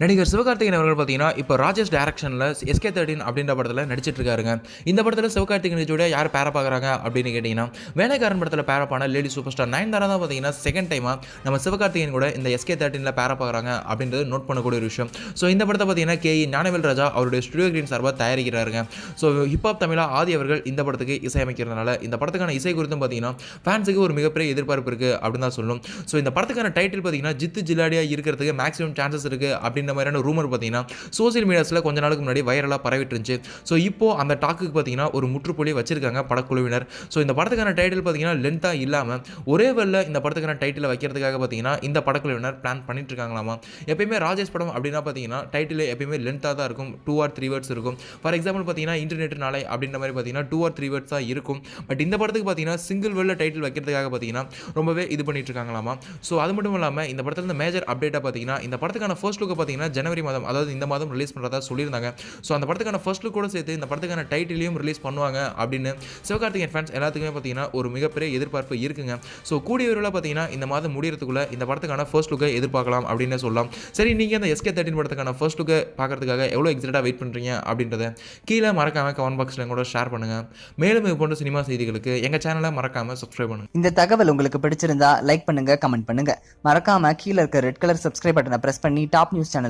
நடிகர் சிவகார்த்திகேயன் அவர்கள் பார்த்தீங்கன்னா இப்போ ராஜேஷ் டேரக்ஷனில் எஸ்கே தேர்ட்டின் அப்படின்ற படத்தில் நடிச்சிட்டு இருக்காருங்க இந்த படத்தில் சிவகார்த்திகேயன் ஜோடியா யார் பேர பார்க்குறாங்க அப்படின்னு கேட்டிங்கன்னா வேலைக்காரன் படத்தில் பேரப்பான லேடி சூப்பர் ஸ்டார் நயன் தான் பார்த்தீங்கன்னா செகண்ட் டைமாக நம்ம சிவகார்த்திகேயன் கூட இந்த எஸ்கே தேர்ட்டினில் பேர பார்க்குறாங்க அப்படின்றது நோட் பண்ணக்கூடிய ஒரு விஷயம். ஸோ இந்த படத்தை பார்த்தீங்கன்னா கே ஞானவேல் ராஜா அவருடைய ஸ்டுடியோ கிரீன் சார்பாக தயாரிக்கிறாருங்க. ஸோ ஹிப்ஹாப் தமிழா ஆதி அவர்கள் இந்த படத்துக்கு இசையமைக்கிறதுனால இந்த படத்துக்கான இசை குறித்தும் பார்த்தீங்கன்னா ஃபேன்ஸுக்கு ஒரு மிகப்பெரிய எதிர்பார்ப்பு இருக்குது அப்படின்னு தான் சொல்லணும் ஸோ இந்த படத்துக்கான டைட்டில் பார்த்தீங்கன்னா ஜித்து ஜில்லாடியாக இருக்கிறதுக்கு மேக்ஸிமம் சான்சஸ் இருக்குது அப்படின்னு இந்த மாதிரியான ரூமர் பார்த்தீங்கன்னா சோசியல் மீடியாஸில் கொஞ்ச நாளுக்கு முன்னாடி வைரலாக பரவிட்டு இருந்துச்சு ஸோ இப்போ அந்த டாக்குக்கு பார்த்தீங்கன்னா ஒரு முற்றுப்புள்ளி வச்சிருக்காங்க படக்குழுவினர். ஸோ இந்த படத்துக்கான டைட்டில் பார்த்தீங்கன்னா லென்த்தாக இல்லாமல் ஒரே வெல்ல இந்த படத்துக்கான டைட்டில் வைக்கிறதுக்காக பார்த்தீங்கன்னா இந்த படக்குழுவினர் பிளான் பண்ணிட்டு இருக்காங்களாமா? எப்பயுமே ராஜேஷ் படம் அப்படின்னா பார்த்தீங்கன்னா டைட்டில் எப்பயுமே லென்த்தாக தான் இருக்கும். டூ ஆர் த்ரீ வேர்ட்ஸ் இருக்கும். ஃபார் எக்ஸாம்பிள் பார்த்தீங்கன்னா இன்டர்நெட் நாளை அப்படின்ற மாதிரி பார்த்தீங்கன்னா டூ ஆர் த்ரீ வேர்ட்ஸ் தான் இருக்கும். பட் இந்த படத்துக்கு பார்த்தீங்கன்னா சிங்கிள் வெல்ல டைட்டில் வைக்கிறதுக்காக பார்த்தீங்கன்னா ரொம்பவே இது பண்ணிட்டு இருக்காங்களாமா? ஸோ அது மட்டும் இல்லாமல் இந்த படத்தில் மேஜர் அப்டேட்டாக பார்த்தீங்கன்னா இந்த படத்துக்கான ஃபர்ஸ்ட் லுக்கை பார்த்தீங்கன்னா ஜனவரி மாதம் அதாவது இந்த மாதம் ரிலீஸ் பண்ணுறதா சொல்லியிருந்தாங்க. ஸோ அந்த படத்துக்கான ஃபர்ஸ்ட் லுக் கூட சேர்த்து இந்த படத்துக்கான டைட்டிலையும் ரிலீஸ் பண்ணுவாங்க அப்படின்னு சிவகார்த்திகேயன் ஃபேன்ஸ் எல்லாத்துக்குமே பார்த்தீங்கன்னா ஒரு மிகப்பெரிய எதிர்பார்ப்பு இருக்குங்க. ஸோ கூடிய விரைவில் பார்த்தீங்கன்னா இந்த மாதம் முடியறதுக்குள்ளே இந்த படத்துக்கான ஃபர்ஸ்ட் லுக்கை எதிர்பார்க்கலாம் அப்படின்னு சொல்லலாம். சரி நீங்கள் அந்த எஸ்கே தேர்ட்டின் படத்துக்கான ஃபர்ஸ்ட் லுக்கை பார்க்கறதுக்காக எவ்வளோ எக்ஸைட்டாக வெயிட் பண்ணுறீங்க அப்படின்றத கீழே மறக்காம கமெண்ட் பாக்ஸில் கூட ஷேர் பண்ணுங்கள் மேலும் இது போன்ற சினிமா செய்திகளுக்கு எங்கள் சேனலை மறக்காம சப்ஸ்கிரைப் பண்ணுங்கள் இந்த தகவல் உங்களுக்கு பிடிச்சிருந்தா லைக் பண்ணுங்கள் கமெண்ட் பண்ணுங்க. மறக்காம கீழே இருக்க ரெட் கலர் சப்ஸ்கிரைப் பட்டனை ப்ரெஸ் பண்ணி டாப் நியூஸ் சேனல்